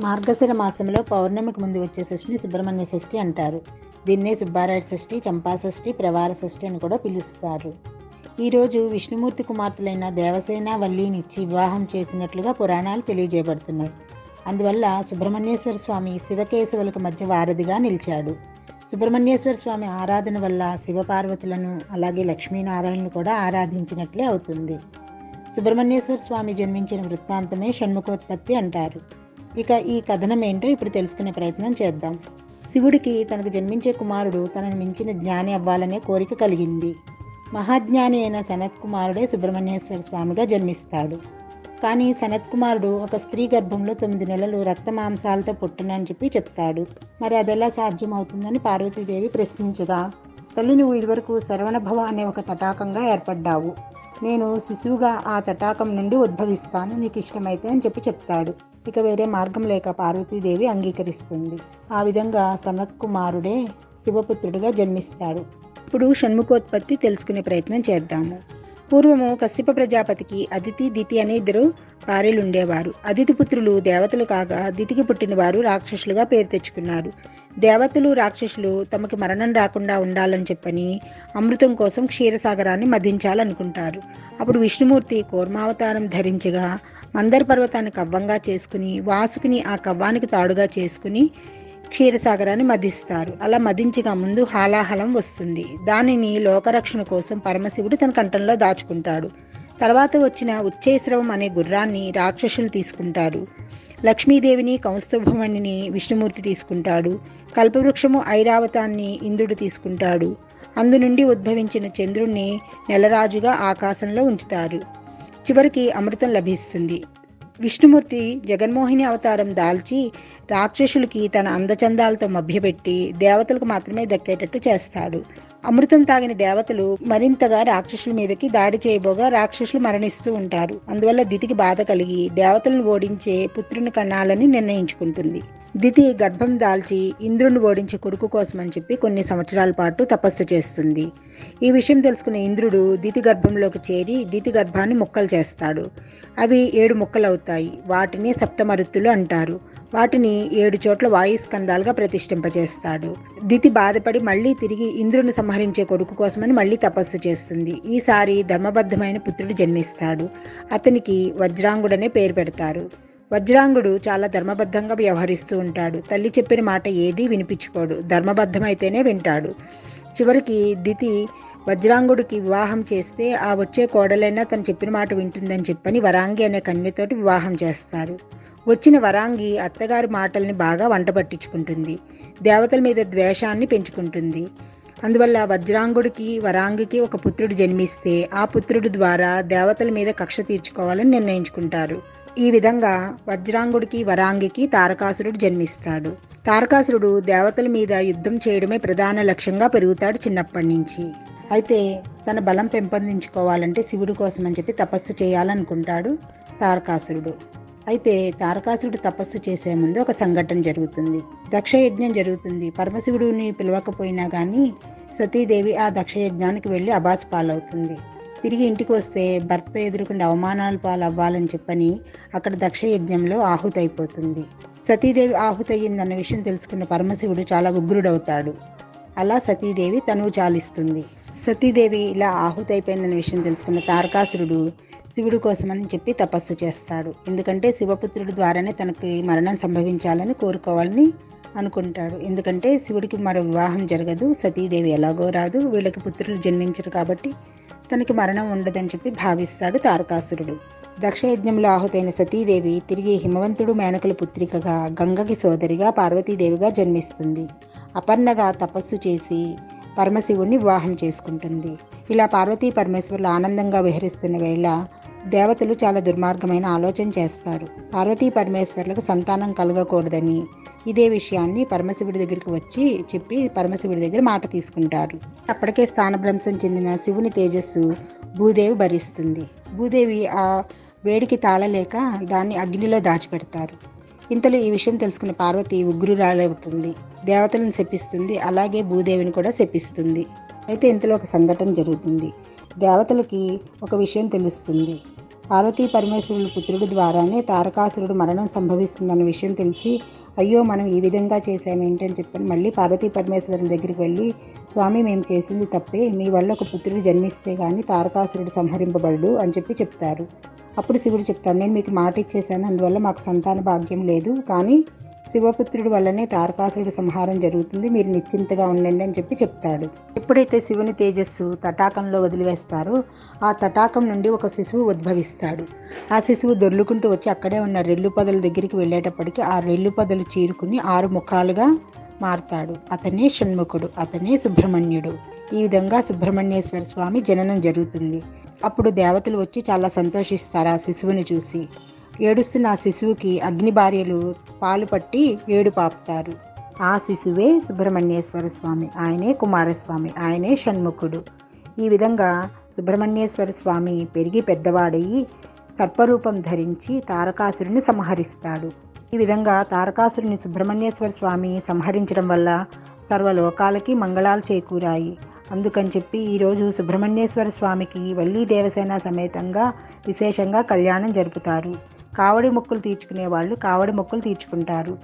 మార్గశిర మాసంలో పౌర్ణమికి ముందు వచ్చే షష్ఠిని సుబ్రహ్మణ్య షష్ఠి అంటారు. దీన్నే సుబ్బారాయ షష్ఠి చంపా షష్ఠి ప్రవార షష్ఠి అని కూడా పిలుస్తారు. ఈరోజు విష్ణుమూర్తి కుమార్తెలైన దేవసేన వల్లినిచ్చి వివాహం చేసినట్లుగా పురాణాలు తెలియజేయబడుతున్నాయి. అందువల్ల సుబ్రహ్మణ్యేశ్వర స్వామి శివకేశవులకు మధ్య వారధిగా నిలిచాడు. సుబ్రహ్మణ్యేశ్వర స్వామి ఆరాధన వల్ల శివపార్వతులను అలాగే లక్ష్మీనారాయణను కూడా ఆరాధించినట్లే అవుతుంది. సుబ్రహ్మణ్యేశ్వర స్వామి జన్మించిన వృత్తాంతమే షణ్ముఖోత్పత్తి అంటారు. ఇక ఈ కథనం ఏంటో ఇప్పుడు తెలుసుకునే ప్రయత్నం చేద్దాం. శివుడికి తనకు జన్మించే కుమారుడు తనను మించిన జ్ఞాని అవ్వాలనే కోరిక కలిగింది. మహాజ్ఞాని అయిన సనత్ కుమారుడే సుబ్రహ్మణ్యేశ్వర స్వామిగా జన్మిస్తాడు. కానీ సనత్ కుమారుడు ఒక స్త్రీ గర్భంలో తొమ్మిది నెలలు రక్త మాంసాలతో పుట్టునని చెప్పి చెప్తాడు. మరి అదెలా సాధ్యమవుతుందని పార్వతీదేవి ప్రశ్నించగా తల్లి నువ్వు ఇదివరకు శరవణభవ అనే ఒక తటాకంగా ఏర్పడ్డావు. నేను శిశువుగా ఆ తటాకం నుండి ఉద్భవిస్తాను. నీకు ఇష్టమైతే అని చెప్పి చెప్తాడు. ఇక వేరే మార్గం లేక పార్వతీదేవి అంగీకరిస్తుంది. ఆ విధంగా సనత్ కుమారుడే శివపుత్రుడిగా జన్మిస్తాడు. ఇప్పుడు షణ్ముఖోత్పత్తి తెలుసుకునే ప్రయత్నం చేద్దాము. పూర్వము కశ్యప ప్రజాపతికి అదితి దితి అనే ఇద్దరు భార్యలు ఉండేవారు అదితి పుత్రులు దేవతలు కాగా దితికి పుట్టిన వారు రాక్షసులుగా పేరు తెచ్చుకున్నారు. దేవతలు రాక్షసులు తమకి మరణం రాకుండా ఉండాలని చెప్పని అమృతం కోసం క్షీరసాగరాన్ని మధించాలనుకుంటారు. అప్పుడు విష్ణుమూర్తి కూర్మావతారం ధరించగా మందర పర్వతాన్ని కవ్వంగా చేసుకుని వాసుకుని ఆ కవ్వానికి తాడుగా చేసుకుని క్షీరసాగరాన్ని మదిస్తారు. అలా మధించగా ముందు హాలాహలం వస్తుంది. దానిని లోకరక్షణ కోసం పరమశివుడు తన కంఠంలో దాచుకుంటాడు. తర్వాత వచ్చిన ఉచ్చేశ్రవం అనే గుర్రాన్ని రాక్షసులు తీసుకుంటారు. లక్ష్మీదేవిని కౌస్తుభమణిని విష్ణుమూర్తి తీసుకుంటాడు. కల్పవృక్షము ఐరావతాన్ని ఇంద్రుడు తీసుకుంటాడు. అందు నుండి ఉద్భవించిన చంద్రుణ్ణి నెలరాజుగా ఆకాశంలో ఉంచుతారు. చివరికి అమృతం లభిస్తుంది. విష్ణుమూర్తి జగన్మోహిని అవతారం దాల్చి రాక్షసులకి తన అందచందాలతో మభ్యపెట్టి దేవతలకు మాత్రమే దక్కేటట్టు చేస్తాడు. అమృతం తాగిన దేవతలు మరింతగా రాక్షసుల మీదకి దాడి చేయబోగా రాక్షసులు మరణిస్తూ ఉంటారు. అందువల్ల దితికి బాధ కలిగి దేవతలను ఓడించే పుత్రుని కన్నాలని నిర్ణయించుకుంటుంది. దితి గర్భం దాల్చి ఇంద్రుని ఓడించే కొడుకు కోసమని చెప్పి కొన్ని సంవత్సరాల పాటు తపస్సు చేస్తుంది. ఈ విషయం తెలుసుకున్న ఇంద్రుడు దితి గర్భంలోకి చేరి దితి గర్భాన్ని ముక్కలు చేస్తాడు. అవి ఏడు ముక్కలు అవుతాయి వాటిని సప్తమరుత్తులు అంటారు. వాటిని ఏడు చోట్ల వాయుస్కందాలుగా ప్రతిష్ఠింపజేస్తాడు. దితి బాధపడి మళ్ళీ తిరిగి ఇంద్రుని సంహరించే కొడుకు కోసమని మళ్ళీ తపస్సు చేస్తుంది. ఈసారి ధర్మబద్ధమైన పుత్రుడు జన్మిస్తాడు. అతనికి వజ్రాంగుడనే పేరు పెడతారు. వజ్రాంగుడు చాలా ధర్మబద్ధంగా వ్యవహరిస్తూ ఉంటాడు. తల్లి చెప్పిన మాట ఏదీ వినిపించుకోడు. ధర్మబద్ధమైతేనే వింటాడు. చివరికి దితి వజ్రాంగుడికి వివాహం చేస్తే ఆ వచ్చే కోడలైనా తను చెప్పిన మాట వింటుందని చెప్పని వరాంగి అనే కన్యతోటి వివాహం చేస్తారు. వచ్చిన వరాంగి అత్తగారి మాటల్ని బాగా వంట పట్టించుకుంటుంది. దేవతల మీద ద్వేషాన్ని పెంచుకుంటుంది. అందువల్ల వజ్రాంగుడికి వరాంగికి ఒక పుత్రుడు జన్మిస్తే ఆ పుత్రుడి ద్వారా దేవతల మీద కక్ష తీర్చుకోవాలని నిర్ణయించుకుంటారు. ఈ విధంగా వజ్రాంగుడికి వరాంగికి తారకాసురుడు జన్మిస్తాడు. తారకాసురుడు దేవతల మీద యుద్ధం చేయడమే ప్రధాన లక్ష్యంగా పెరుగుతాడు చిన్నప్పటి నుంచి. అయితే తన బలం పెంపొందించుకోవాలంటే శివుడి కోసం అని చెప్పి తపస్సు చేయాలనుకుంటాడు తారకాసురుడు. అయితే తారకాసురుడు తపస్సు చేసే ముందు ఒక సంఘటన జరుగుతుంది. దక్షయజ్ఞం జరుగుతుంది. పరమశివుడిని పిలవకపోయినా కానీ సతీదేవి ఆ దక్షయజ్ఞానికి వెళ్ళి అబాస్ పాలవుతుంది తిరిగి ఇంటికి వస్తే భర్త ఎదుర్కొండే అవమానాలు పాలు అవ్వాలని చెప్పని అక్కడ దక్షయజ్ఞంలో ఆహుతైపోతుంది. సతీదేవి ఆహుతయ్యిందన్న విషయం తెలుసుకున్న పరమశివుడు చాలా ఉగ్రుడవుతాడు. అలా సతీదేవి తనువు చాలిస్తుంది. సతీదేవి ఇలా ఆహుతైపోయిందన్న విషయం తెలుసుకున్న తారకాసురుడు శివుడు కోసమని చెప్పి తపస్సు చేస్తాడు. ఎందుకంటే శివపుత్రుడి ద్వారానే తనకి మరణం సంభవించాలని కోరుకోవాలని అనుకుంటాడు. ఎందుకంటే శివుడికి మరో వివాహం జరగదు సతీదేవి ఎలాగో రాదు వీళ్ళకి పుత్రులు జన్మించరు కాబట్టి తనకి మరణం ఉండదని చెప్పి భావిస్తాడు తారకాసురుడు. దక్షయజ్ఞంలో ఆహుతైన సతీదేవి తిరిగి హిమవంతుడు మేనకల పుత్రికగా గంగకి సోదరిగా పార్వతీదేవిగా జన్మిస్తుంది. అపర్ణగా తపస్సు చేసి పరమశివుణ్ణి వివాహం చేసుకుంటుంది. ఇలా పార్వతీ పరమేశ్వరులు ఆనందంగా విహరిస్తున్న వేళ దేవతలు చాలా దుర్మార్గమైన ఆలోచన చేస్తారు. పార్వతీ పరమేశ్వర్లకు సంతానం కలగకూడదని ఇదే విషయాన్ని పరమశివుడి దగ్గరికి వచ్చి చెప్పి పరమశివుడి దగ్గర మాట తీసుకుంటారు. అప్పటికే స్థానభ్రంశం చెందిన శివుని తేజస్సు భూదేవి భరిస్తుంది. భూదేవి ఆ వేడికి తాళలేక దాన్ని అగ్నిలో దాచిపెడతారు. ఇంతలో ఈ విషయం తెలుసుకున్న పార్వతి ఉగ్రురాలవుతుంది దేవతలను శపిస్తుంది. అలాగే భూదేవిని కూడా శపిస్తుంది. అయితే ఇంతలో ఒక సంఘటన జరుగుతుంది. దేవతలకి ఒక విషయం తెలుస్తుంది. పార్వతీ పరమేశ్వరుడు పుత్రుడి ద్వారానే తారకాసురుడు మరణం సంభవిస్తుందన్న విషయం తెలిసి అయ్యో మనం ఈ విధంగా చేసాము ఏంటని చెప్పని మళ్ళీ పార్వతీ పరమేశ్వరుల దగ్గరికి వెళ్ళి స్వామి మేము చేసింది తప్పే మీ వల్ల ఒక పుత్రుడు జన్మిస్తే కానీ తారకాసురుడు సంహరింపబడు అని చెప్పి చెప్తారు. అప్పుడు శివుడు చెప్తాను నేను మీకు మాట ఇచ్చేసాను అందువల్ల మాకు సంతాన భాగ్యం లేదు కానీ శివపుత్రుడి వల్లనే తారకాసురుడు సంహారం జరుగుతుంది. మీరు నిశ్చింతగా ఉండండి అని చెప్పి చెప్తాడు. ఎప్పుడైతే శివుని తేజస్సు తటాకంలో వదిలివేస్తారో ఆ తటాకం నుండి ఒక శిశువు ఉద్భవిస్తాడు. ఆ శిశువు దొర్లుకుంటూ వచ్చి అక్కడే ఉన్న రెల్లు పొదల దగ్గరికి వెళ్ళేటప్పటికి ఆ రెల్లు పొదలు చీరుకుని ఆరు ముఖాలుగా మారతాడు. అతనే షణ్ముఖుడు అతనే సుబ్రహ్మణ్యుడు. ఈ విధంగా సుబ్రహ్మణ్యేశ్వర స్వామి జననం జరుగుతుంది. అప్పుడు దేవతలు వచ్చి చాలా సంతోషిస్తారు ఆ శిశువుని చూసి. ఏడుస్తున్న ఆ శిశువుకి అగ్ని భార్యలు పాలు పట్టి ఏడు పాపుతారు. ఆ శిశువే సుబ్రహ్మణ్యేశ్వర స్వామి. ఆయనే కుమారస్వామి. ఆయనే షణ్ముఖుడు. ఈ విధంగా సుబ్రహ్మణ్యేశ్వర స్వామి పెరిగి పెద్దవాడయ్యి సర్పరూపం ధరించి తారకాసురుని సంహరిస్తాడు. ఈ విధంగా తారకాసురుని సుబ్రహ్మణ్యేశ్వర స్వామి సంహరించడం వల్ల సర్వలోకాలకి మంగళాలు చేకూరాయి. అందుకని చెప్పి ఈరోజు సుబ్రహ్మణ్యేశ్వర స్వామికి వల్లీ దేవసేన సమేతంగా విశేషంగా కళ్యాణం జరుపుతారు. కావడి మొక్కులు తీర్చుకునే వాళ్ళు కావడి మొక్కులు తీర్చుకుంటారు.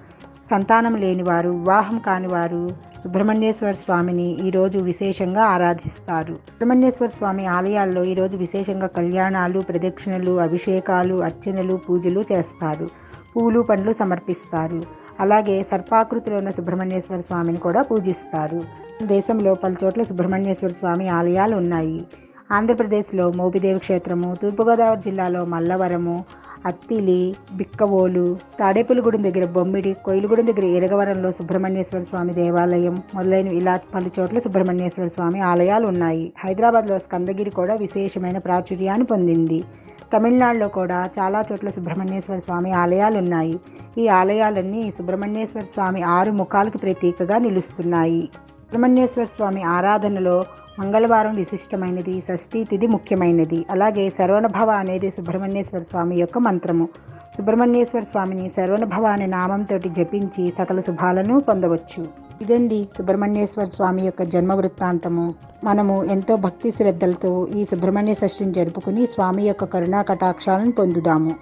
సంతానం లేనివారు వివాహం కానివారు సుబ్రహ్మణ్యేశ్వర స్వామిని ఈరోజు విశేషంగా ఆరాధిస్తారు. సుబ్రహ్మణ్యేశ్వర స్వామి ఆలయాల్లో ఈరోజు విశేషంగా కళ్యాణాలు ప్రదక్షిణలు అభిషేకాలు అర్చనలు పూజలు చేస్తారు. పూలు పండ్లు సమర్పిస్తారు. అలాగే సర్పాకృతిలో ఉన్న సుబ్రహ్మణ్యేశ్వర స్వామిని కూడా పూజిస్తారు. దేశంలో పలు చోట్ల సుబ్రహ్మణ్యేశ్వర స్వామి ఆలయాలు ఉన్నాయి. ఆంధ్రప్రదేశ్లో మోపిదేవి క్షేత్రము తూర్పుగోదావరి జిల్లాలో మల్లవరము అత్తిలి బిక్కవోలు తాడేపులగూడెం దగ్గర బొమ్మిడి కొయిలుగూడెం దగ్గర ఇరగవరంలో సుబ్రహ్మణ్యేశ్వర స్వామి దేవాలయం మొదలైన ఇలా పలు చోట్ల సుబ్రహ్మణ్యేశ్వర స్వామి ఆలయాలు ఉన్నాయి హైదరాబాద్లో స్కందగిరి కూడా విశేషమైన ప్రాచుర్యాన్ని పొందింది. తమిళనాడులో కూడా చాలా చోట్ల సుబ్రహ్మణ్యేశ్వర స్వామి ఆలయాలు ఉన్నాయి ఈ ఆలయాలన్నీ సుబ్రహ్మణ్యేశ్వర స్వామి ఆరు ముఖాలకు ప్రతీకగా నిలుస్తున్నాయి. సుబ్రహ్మణ్యేశ్వర స్వామి ఆరాధనలో మంగళవారం విశిష్టమైనది షష్ఠీ తిథి ముఖ్యమైనది. అలాగే శరవణభవ అనేది సుబ్రహ్మణ్యేశ్వర స్వామి యొక్క మంత్రము. సుబ్రహ్మణ్యేశ్వర స్వామిని శరవణభవ అనే నామంతో జపించి సకల శుభాలను పొందవచ్చు. ఇదండి సుబ్రహ్మణ్యేశ్వర స్వామి యొక్క జన్మ వృత్తాంతము. మనము ఎంతో భక్తి శ్రద్ధలతో ఈ సుబ్రహ్మణ్య షష్ఠిని జరుపుకుని స్వామి యొక్క కరుణా కటాక్షాలను పొందుదాము.